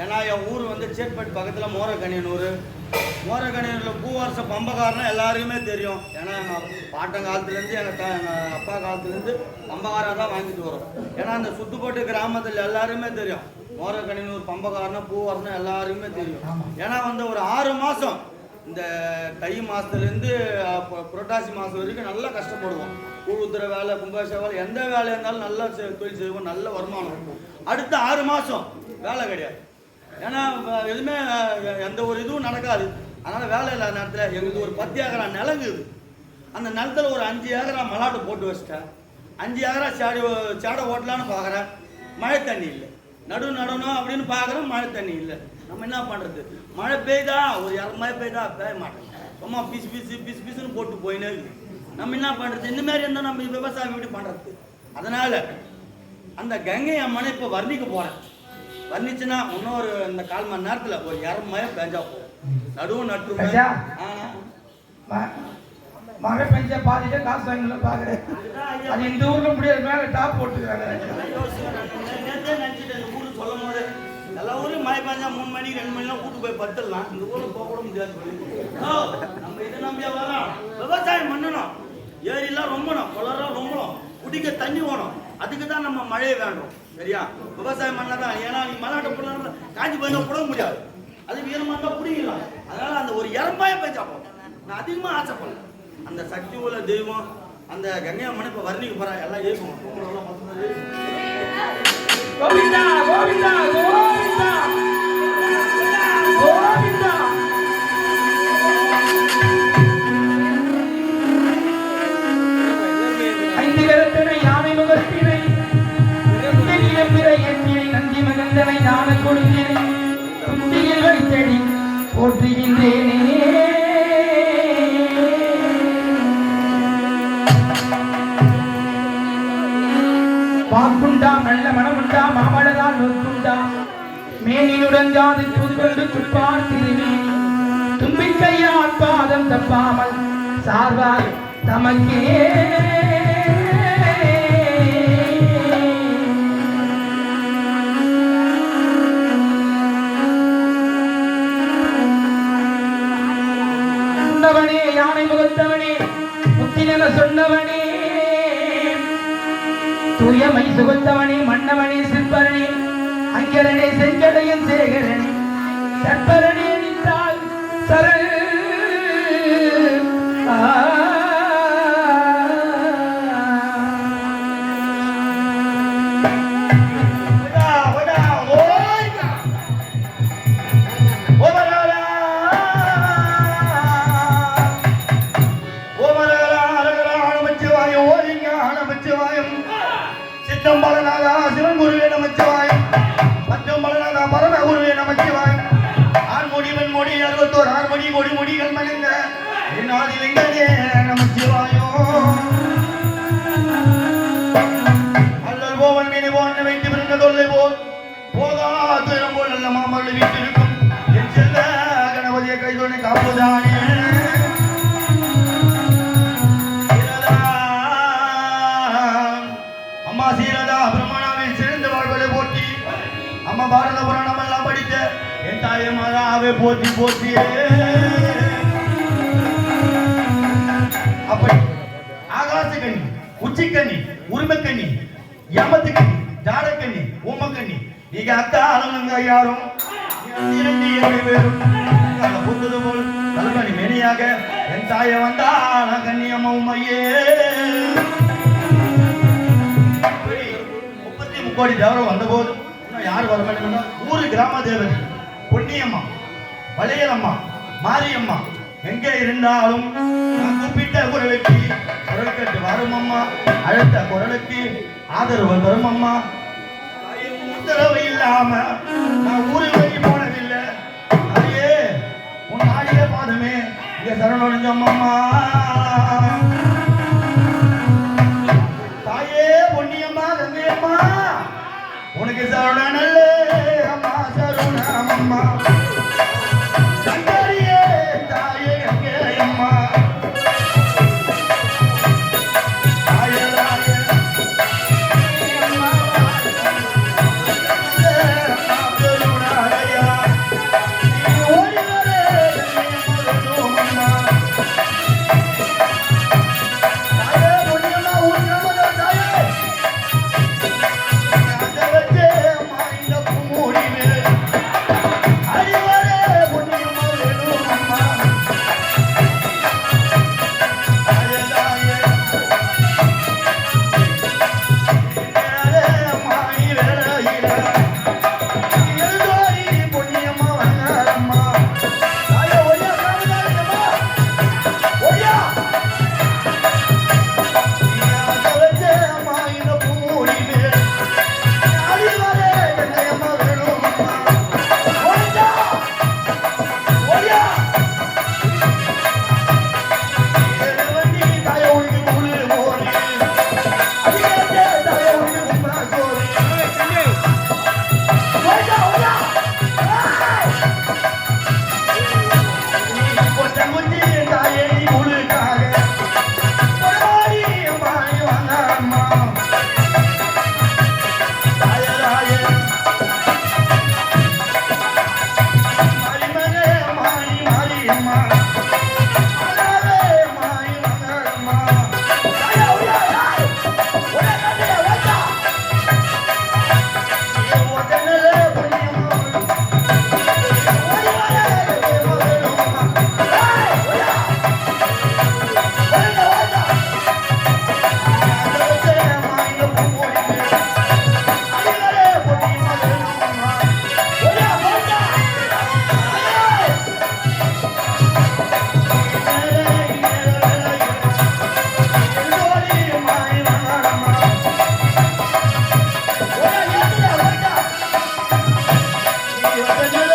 ஏன்னா என் ஊர் வந்து சேட்பேட் பக்கத்தில் மோரக்கணியனூர் மோரக்கணியனூரில் பூவரச பம்பகாரனா எல்லாருக்குமே தெரியும். ஏன்னா எங்கள் பாட்டன் காலத்துலேருந்து எங்கள் த எங்கள் அப்பா காலத்துலேருந்து பம்பகாராக தான் வாங்கிட்டு வரோம். ஏன்னா அந்த சுத்துக்கோட்டை கிராமத்தில் எல்லாருமே தெரியும். மோரக்கணியனூர் பம்பகாரனா பூவரசனா எல்லாருக்குமே தெரியும். ஏன்னா வந்து ஒரு ஆறு மாதம் இந்த தை மாதத்துலேருந்து புரட்டாசி மாதம் வரைக்கும் நல்லா கஷ்டப்படுவோம். கூழுத்துற வேலை கும்பாச வேலை எந்த வேலையாக இருந்தாலும் நல்லா தொழில் செய்வோம் நல்ல வருமானம் இருக்கும். அடுத்த ஆறு மாதம் வேலை கிடையாது. ஏன்னா எதுவுமே எந்த ஒரு இதுவும் நடக்காது. அதனால் வேலை இல்லாத நேரத்தில் எங்களுக்கு ஒரு பத்து ஏக்கரா நிலங்குது அந்த நிலத்துல ஒரு அஞ்சு ஏக்கரா மலாட்டு போட்டு வச்சிட்டேன். அஞ்சு ஏக்கரா சாடி சேடை ஓட்டலான்னு பார்க்குறேன் மழை தண்ணி இல்லை. நடு நடணும் அப்படின்னு பார்க்குறேன் மழை தண்ணி இல்லை. நம்ம என்ன பண்ணுறது மழை பெய்தா ஒரு இற மழை பெய்தா பெய்ய மாட்டேன். சும்மா பிசு பிசு பிசு பிசுன்னு போட்டு போயினே நம்ம என்ன பண்ணுறது இந்த மாதிரி இருந்தால் நம்ம விவசாயம் எப்படி பண்ணுறது அதனால் அந்த கங்கை அம்மனை இப்போ வர்ணிக்க போகிறேன் வர்ணிச்சுன்னா இன்னொரு இந்த கால் மணி நேரத்தில் ஒரு இற மழை பெஞ்சா போகும் நடுவு நட்டு மழை பெஞ்ச? பாதியில காசு வாங்கல பாக்குறேன் அது இந்த ஊர்ல முடியாது மேல டாப் போட்டுக்கிறாங்க. நேத்தே நினைச்சிட்டு இந்த ஊரு சொல்லும் போது எல்லா ஊர்லயும் மழை பெஞ்சா மூணு மணிக்கு ரெண்டு மணிலாம் வீட்டுக்கு போய் படுத்துடலாம். இந்த ஊர்ல போக கூட முடியாது நம்ம இதை நம்பியா வரோம் விவசாயம் பண்ணணும். ஏரிலாம் ரொம்பணும் குளம்லாம் ரொம்பணும். குடிக்க தண்ணி வேணும். அதுக்கு தான் நம்ம மழையை வேண்டும். சரியா? விவசாயம் பண்ணாதான். ஏன்னா நீ மலாட்ட புள்ள காஞ்சி போய் புட முடியாது. அது வீரமாக இருந்தால் புரியலாம் அதனால அந்த ஒரு இறப்பாய பேச்சா போதும் நான் அதிகமாக ஆசைப்படுறேன் அந்த சக்தி உள்ள தெய்வம் அந்த கங்கை அம்மனை இப்போ வர்ணிக்கு போகிறேன் எல்லாம் ஏசுவோம் கோவிந்தா கோவிந்தா கோவிந்தா! வாக்குண்டா நல்ல மனமுண்டா மாமலரால் நோக்குண்டா மேனினுடன் புதுவென்று துப்பார் திருமேனி தும்பிக்கையால் பாதம் தப்பாமல் சார்வாய் தமக்கே. யானை முகத்தவனே முத்தினக சொன்னவனே. தூயமை சுகத்தவனே மன்னவனே சிற்பரனே அங்கரனே செஞ்சடையன் சேகரனே. சற்பரனே நின்றால் சரண் பாரத புராணம் எல்லாம் படித்த என் தாயை போற்றி போற்றியே. அப்படி. ஆகாசக்கண்ணி உச்சிக்கண்ணி உரிமக்கண்ணி யமத்துக்கண்ணி ஜாடக்கண்ணி ஊமக்கண்ணி நீங்க அத்தா அளவனுங்க யாரும்? புத்தது போல். தலைமணி மெனியாக என் தாய வந்தா கண்ணியம்மாவும் ஐயே முப்பத்தி முக்கோடி தேவரம் வந்தபோது யார் வர மாட்டேங்கன்னா ஊரு கிராம தேவதை பொன்னியம்மா வளையலம்மா மாரியம்மா எங்கே இருந்தாலும் நான் கூப்பிட்ட குரலுக்கு குரல் கட்டு வரும் அம்மா. அழுத்த குரலுக்கு ஆதரவு தரும் அம்மா. உத்தரவு இல்லாம நான் ஊரு வழி போனதில்லை. அதையே உன் ஆடிய பாதமே இங்க சரணடைஞ்சம் அம்மா. தாயே பொன்னியம்மா கங்கையம்மா உனக்கு சரணல்ல அம்மா சரணம் அம்மா.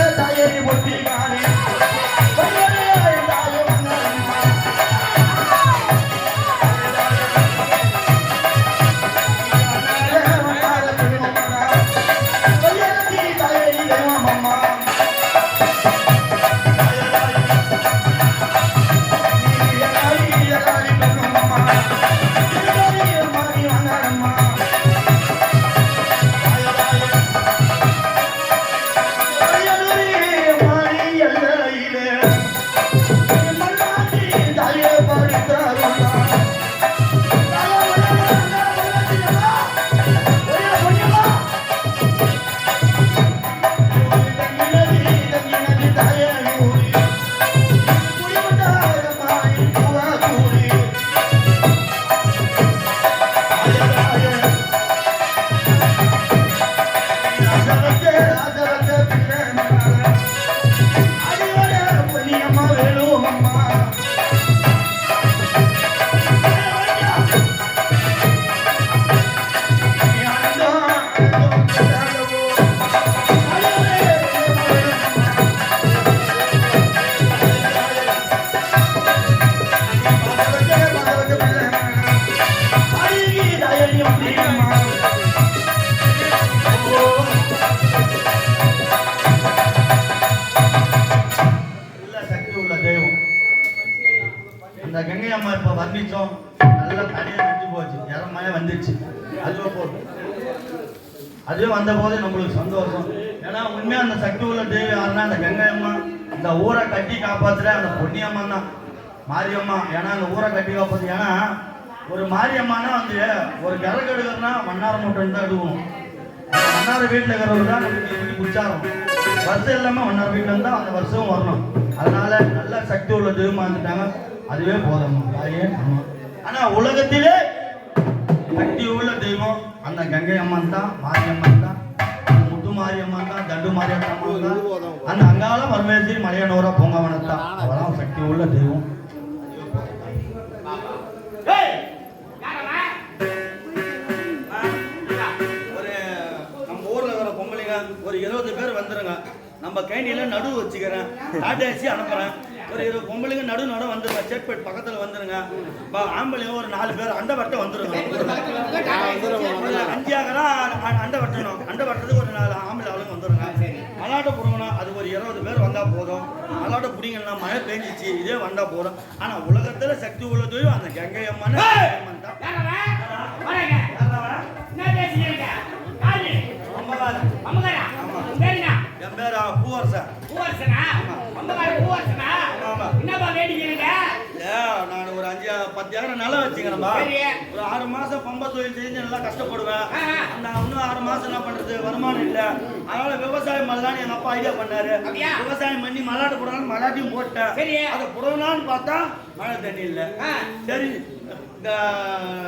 நல்ல வந்துருச்சு. அதுவே போதும். அதுவே வந்த போது நம்மளுக்கு சந்தோஷம். ஏன்னா உண்மையா அந்த சக்தி உள்ள தேவி யாருன்னா அந்த கங்கை அம்மா இந்த ஊரை கட்டி காப்பாத்துல அந்த பொன்னியம்மா தான் மாரியம்மா. ஏன்னா அந்த ஊரை கட்டி காப்பாத்து ஏன்னா ஒரு மாரியம்மானா வந்து ஒரு விறகு எடுக்கிறதுனா மன்னார மூட்டை தான் எடுவோம். மன்னார் மன்னார வீட்டில் இருக்கிறவங்க தான் நமக்கு இன்னைக்கு வருஷம் எல்லாமே மன்னார் வீட்டில் இருந்தால் அந்த வருஷம் வரணும். அதனால நல்ல சக்தி உள்ள தெய்வமா இருந்துட்டாங்க அதுவே போதும். ஆனா உலகத்திலே சக்தி உள்ள தெய்வம். அந்த கங்கை அம்மன் தான் மாரியம்மன் தான் முத்து மாரியம்மன் தான் தண்டு மாரியம்மன் தான். அந்த அங்காள பரமேஸ்வரி மலையனோர பொங்கவனம் தான். அவெல்லாம் சக்தி உள்ள தெய்வம். ஏய்! ஒரு நம்ம ஊர்ல இருக்கிற பொம்பளைங்க ஒரு இருபது பேர் வந்துருங்க. நம்ம கைனியில நடு வச்சுக்கிறேன். டாட்டாச்சி அனுப்புறேன். ஒரு இருபது பொம்பளைங்க நடு நடு வந்துருங்க சேட்பேட் பக்கத்துல வந்துருங்க. ஆம்பளைங்க ஒரு நாலு பேர் அண்டை வட்டம் வந்துருங்க. ஒரு அஞ்சு ஆகரா அண்டை வட்டணும் அண்டை வட்டத்துக்கு ஒரு நாலு ஆம்பளை ஆளுங்க வந்துருங்க. மலாட்டை புடுங்கணும் அது ஒரு இருபது பேர் வந்தா போதும். மலாட்டை பிடிங்கன்னா மழை பெஞ்சிச்சு இதே வந்தா போதும். ஆனா உலகத்துல சக்தி உள்ளதையும் அந்த கங்கை அம்மன் தான். பேர் பூவரசன்? நான் ஒரு அஞ்சு பத்து ஏக்கர் நிலம் வச்சுக்கிறேன்பா. ஒரு ஆறு மாசம் பம்பை தொழில் செஞ்சு நல்லா கஷ்டப்படுவேன். நான் இன்னும் ஆறு மாசம் என்ன பண்றது? வருமானம் இல்ல. அதனால விவசாயம் பண்ணலாம்னு எங்க அப்பா ஐடியா பண்ணாரு? விவசாயம் பண்ணி மலாட்டு போடலாம்னு மலாட்டியும் போட்டேன். அதை புடவலான்னு பார்த்தா மழை தண்ணி இல்ல. சரி இந்த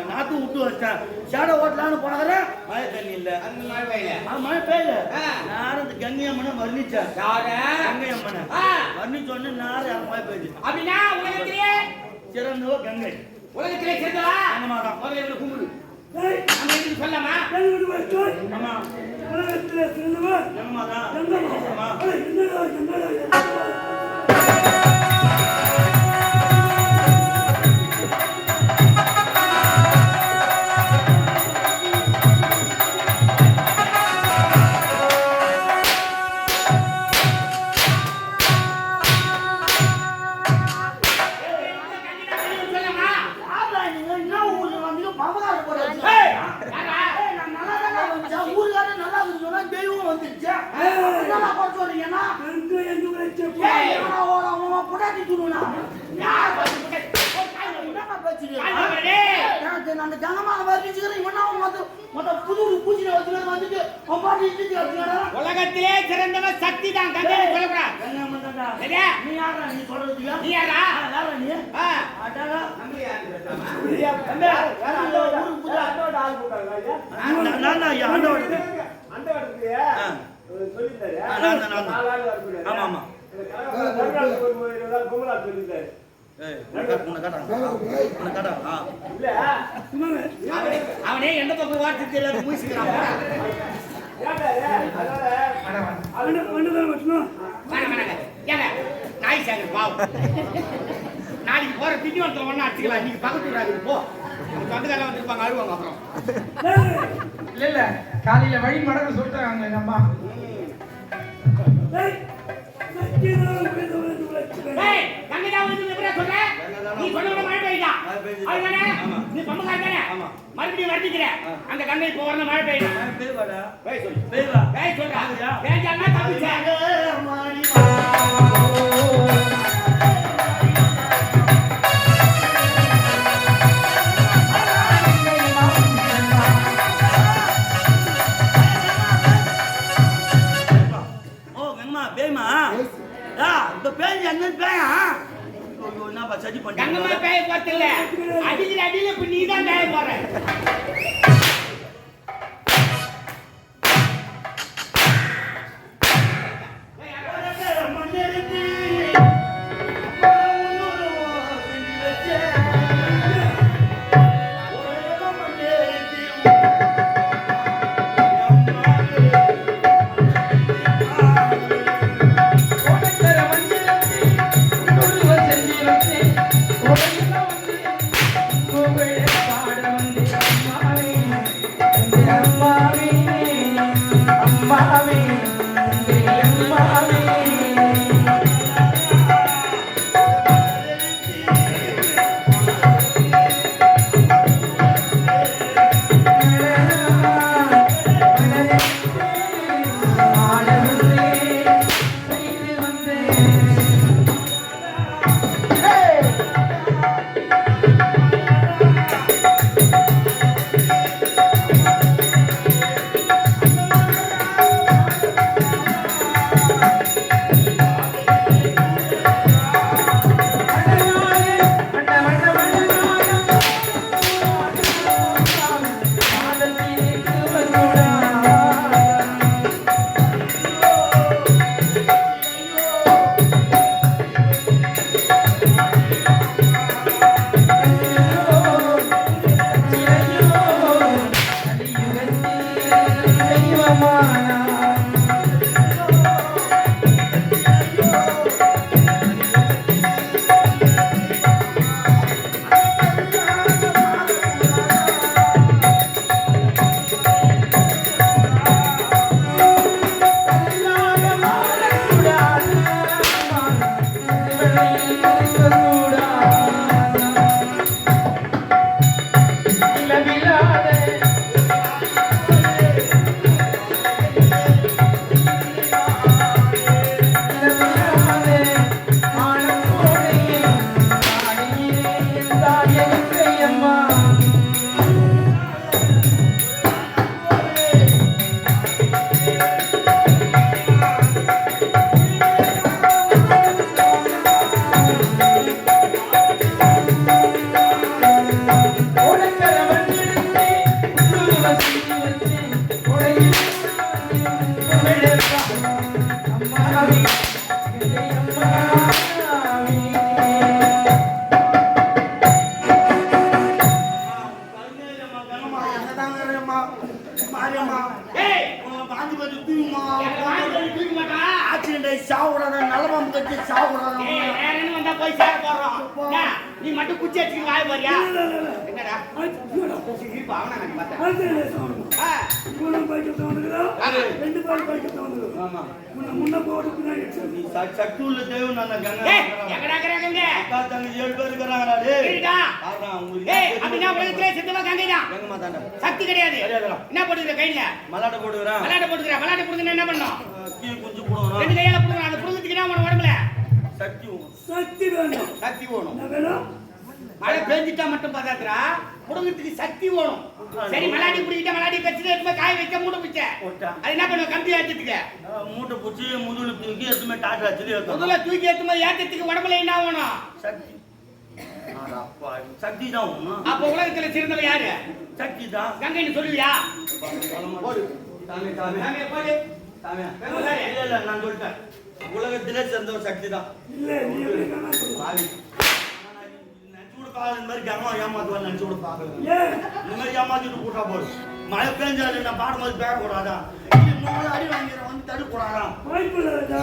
நாத்து விட்டு வச்சேன் சேடை ஓட்டலான்னு போனாரு மழை தண்ணி இல்ல. ஆ, மழை பெய்யல. ஆ. நேரம் இந்த கங்கை அம்மனை வர்ணிச்சேன் கங்கை அம்மனை ஆ. வர்ணிச்ச உடனே நேரம் எனக்கு மழை பெய்யுது அப்படின்னா உலகத்திலே சிறந்தவ கங்கை. உலகத்திலே ஆமாடா. முதல்ல இவனை கும்பிடு. நம்ம சொல்லாமா ஆமா உலகத்திலே சிறந்தவர் எங்கம்மாதான் எங்கம்மா? அந்த கனமான வர்ணிச்சுக்கிறேன் இவனா அவன் வந்து மொத்த புது பூஜையில வச்சுக்கிற வந்துட்டு அவன் பாட்டு உலகத்திலே சிறந்தவன் சக்தி தான் கங்கை சொல்லக்கூடாது என்ன பண்றா சரியா? நீ யாரா நீ சொல்றதுக்கு நீ யாரா நீ அடடா நான். ஆமா, ஆமா. சொல்லிட்டாரு. அவனே அவனே எந்த பக்கம் வார்த்தை தெரியல மூசிக்கிறான் நாய் சேகர் பாவம். நாளைக்கு போற திண்டிவனத்துல ஒண்ணா அடிச்சுக்கலாம். நீங்க பக்கத்து விடாது போ. சொந்தக்காரங்க வந்திருப்பாங்க அழுவாங்க அப்புறம். இல்ல இல்ல. காலையில வழி மடங்கு சொல்லிட்டாங்க எங்க அம்மா. ஏய், கங்கதா வந்து எப்படிடா சொல்ற? நீ சொன்ன உடனே மழை பெய்யுதா? அதுதானே? நீ தானே? மறுபடியும். அந்த இப்போ வரணும், மழை. பேய்வாடா சொல்லு. பேய்வா சொல்றா. தப்பிச்ச. பேயா ஐயோ பண்ணி கங்கம்மா பேய போறது இல்ல. அடிக்கிற அடியில இப்ப நீ தான் பேய போற. ஏய், எங்களை வாங்கி வந்து தூக்க மாட்டா? ஏய், வேற என்ன வந்தா போய் சேர போறோம். என்ன, நீ மட்டும் குச்சி வச்சுக்கிட்டு வாய போறியா? என்னடா? இருப்பா, அவனை நான் பார்த்தேன். ஆமா. சக்தி உள்ள தெய்வம் நான் கங்கா ஏய், எங்கடா இருக்கிறாங்க? அக்கா தங்கச்சி ஏழு பேர் இருக்கிறாங்கடா டேய். இருடா. ஆடுறா, உங்களுக்கு ஏய், என்ன அப்படின்னா தெரியும்? உலகத்திலே சித்தமா கங்கைதான். எங்கம்மா தாண்டா? சக்தி கிடையாது. என்ன போட்டுக்கிற கையில? மல்லாட்டை போட்டுக்கிறேன் விளையாட போட்டுக்கிற. விளையாட போட்டுக்கிற என்ன பண்ணும்? கீ குஞ்சு போடுவோம் ரெண்டு கையால அந்த சக்தி வேணும். சக்தி வேணும். மழை பெஞ்சிட்டா மட்டும் பார்த்தாத்துறா புடுங்கத்துக்கு சக்தி வேணும். சரி மலாடி புடிக்கிட்ட மலாடி கட்சியில எடுத்து காய வைக்க மூட பிச்சை போட்டா. அது என்ன பண்ணுவோம் கம்பி ஏற்றத்துக்கு மூட்டை பிடிச்சி முதுகுல தூக்கி எதுவுமே டாட்டா வச்சு. முதல்ல தூக்கி போது ஏற்றத்துக்கு உடம்புல என்ன வேணும்? சக்தி. சக்தி தான். அப்ப உலகத்துல சிறந்தவ யாரு? சக்தி தான். கங்கைன்னு சொல்லுவியா? போடு. சாமி சாமி. சாமி, போடு. சாமி இல்ல இல்ல நான் சொல்லிட்டேன். உலகத்திலே சிறந்த ஒரு சக்தி தான் மாதிரி கனமா ஏமாத்துவான்னு இந்த மாதிரி ஏமாத்திட்டு கூட்டா போதும் மழை பெஞ்சாலும் நான் பாடும் போது பேர கூடாதா அடி வாங்கி வந்து தடுக்க கூடாதா வாய்ப்பு இல்லடா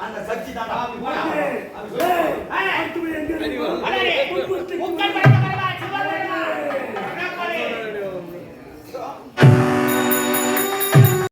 அந்த சக்தி தான்